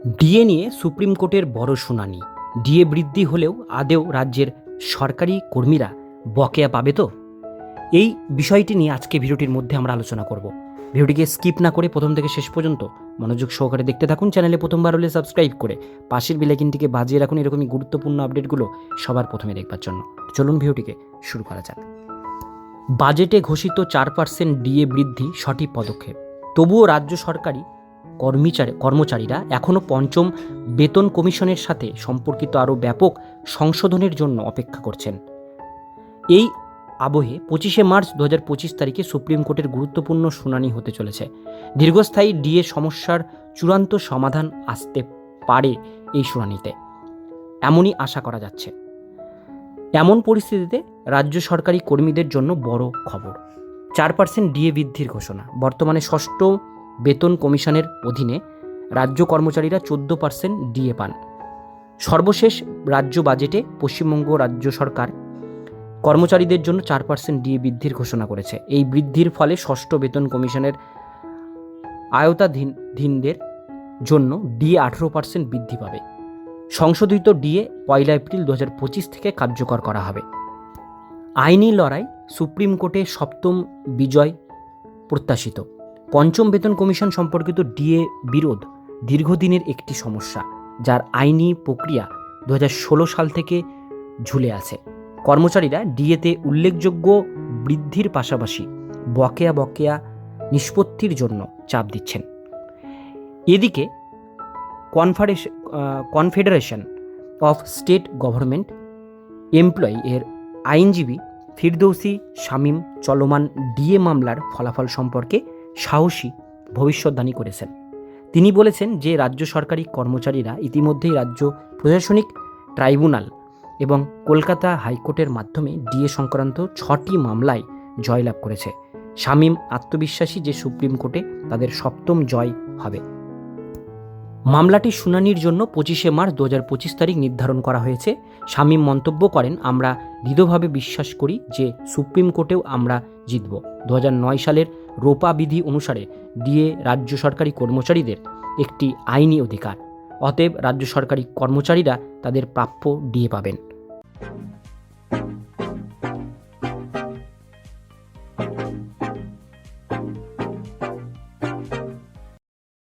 DA নিয়ে supreme কোর্টের বড় শুনানি। ডিএ বৃদ্ধি হলেও আদেও রাজ্যের সরকারি কর্মীরা বকেয়া পাবে তো? এই বিষয়টি নিয়ে আজকে ভিডিওটির মধ্যে আমরা আলোচনা করব। ভিডিওটিকে স্কিপ না করে প্রথম থেকে শেষ পর্যন্ত মনোযোগ সহকারে দেখতে থাকুন, চ্যানেলে প্রথমবার হলে সাবস্ক্রাইব করে পাশের বেলাইকিনটিকে বাজিয়ে রাখুন, এরকমই গুরুত্বপূর্ণ আপডেটগুলো সবার প্রথমে দেখবার জন্য। চলুন ভিডিওটিকে শুরু করা যাক। বাজেটে ঘোষিত চার পার্সেন্ট ডিএ বৃদ্ধি সঠিক পদক্ষেপ। তবুও রাজ্য সরকারি কর্মচারী কর্মচারীরা এখনও পঞ্চম বেতন কমিশনের সাথে সম্পর্কিত আরও ব্যাপক সংশোধনের জন্য অপেক্ষা করছেন। এই আবহে পঁচিশে মার্চ দু হাজার পঁচিশ তারিখে সুপ্রিম কোর্টের গুরুত্বপূর্ণ শুনানি হতে চলেছে। দীর্ঘস্থায়ী ডিএ সমস্যার চূড়ান্ত সমাধান আসতে পারে এই শুনানিতে। এমনই আশা করা যাচ্ছে। এমন পরিস্থিতিতে রাজ্য সরকারি কর্মীদের জন্য বড় খবর। চার পার্সেন্ট ডিএ বৃদ্ধির ঘোষণা। বর্তমানে ষষ্ঠ বেতন কমিশনের অধীনে রাজ্য কর্মচারীরা চোদ্দ পার্সেন্ট ডিএ পান। সর্বশেষ রাজ্য বাজেটে পশ্চিমবঙ্গ রাজ্য সরকার কর্মচারীদের জন্য চার পার্সেন্ট ডিএ বৃদ্ধির ঘোষণা করেছে। এই বৃদ্ধির ফলে ষষ্ঠ বেতন কমিশনের আয়তাধীনদের জন্য ডিএ আঠেরো পার্সেন্ট বৃদ্ধি পাবে। সংশোধিত ডিএ পয়লা এপ্রিল দু হাজার পঁচিশ থেকে কার্যকর করা হবে। আইনি লড়াই সুপ্রিম কোর্টে সপ্তম বিজয় প্রত্যাশিত। পঞ্চম বেতন কমিশন সম্পর্কিত ডিএ বিরোধ দীর্ঘদিনের একটি সমস্যা, যার আইনি প্রক্রিয়া দু হাজার ষোলো সাল থেকে ঝুলে আছে। কর্মচারীরা ডিএতে উল্লেখযোগ্য বৃদ্ধির পাশাপাশি বকেয়া বকেয়া নিষ্পত্তির জন্য চাপ দিচ্ছেন। এদিকে কনফারেশ confederation of state government employee এর আইনজীবী ফিরদৌসি শামীম চলমান ডিএ মামলার ফলাফল সম্পর্কে সাহসী ভবিষ্যৎবাণী করেছেন। তিনি বলেছেন যে রাজ্য সরকারি কর্মচারীরা ইতিমধ্যেই রাজ্য প্রশাসনিক ট্রাইব্যুনাল এবং কলকাতা হাইকোর্টের মাধ্যমে ডিএ সংক্রান্ত ছটি মামলায় জয়লাভ করেছে। শামীম আত্মবিশ্বাসী যে সুপ্রিম কোর্টে তাদের সপ্তম জয় হবে। মামলাটি শুনানির জন্য পঁচিশে মার্চ দু হাজার পঁচিশ তারিখ নির্ধারণ করা হয়েছে। শামীম মন্তব্য করেন, আমরা দৃঢ়ভাবে বিশ্বাস করি যে সুপ্রিম কোর্টেও আমরা জিতব। দু সালের রোপা বিধি অনুসারে ডিএ রাজ্য সরকারি কর্মচারীদের একটি আইনি অধিকার। অতএব রাজ্য সরকারি কর্মচারীরা তাদের প্রাপ্য ডিএ পাবেন।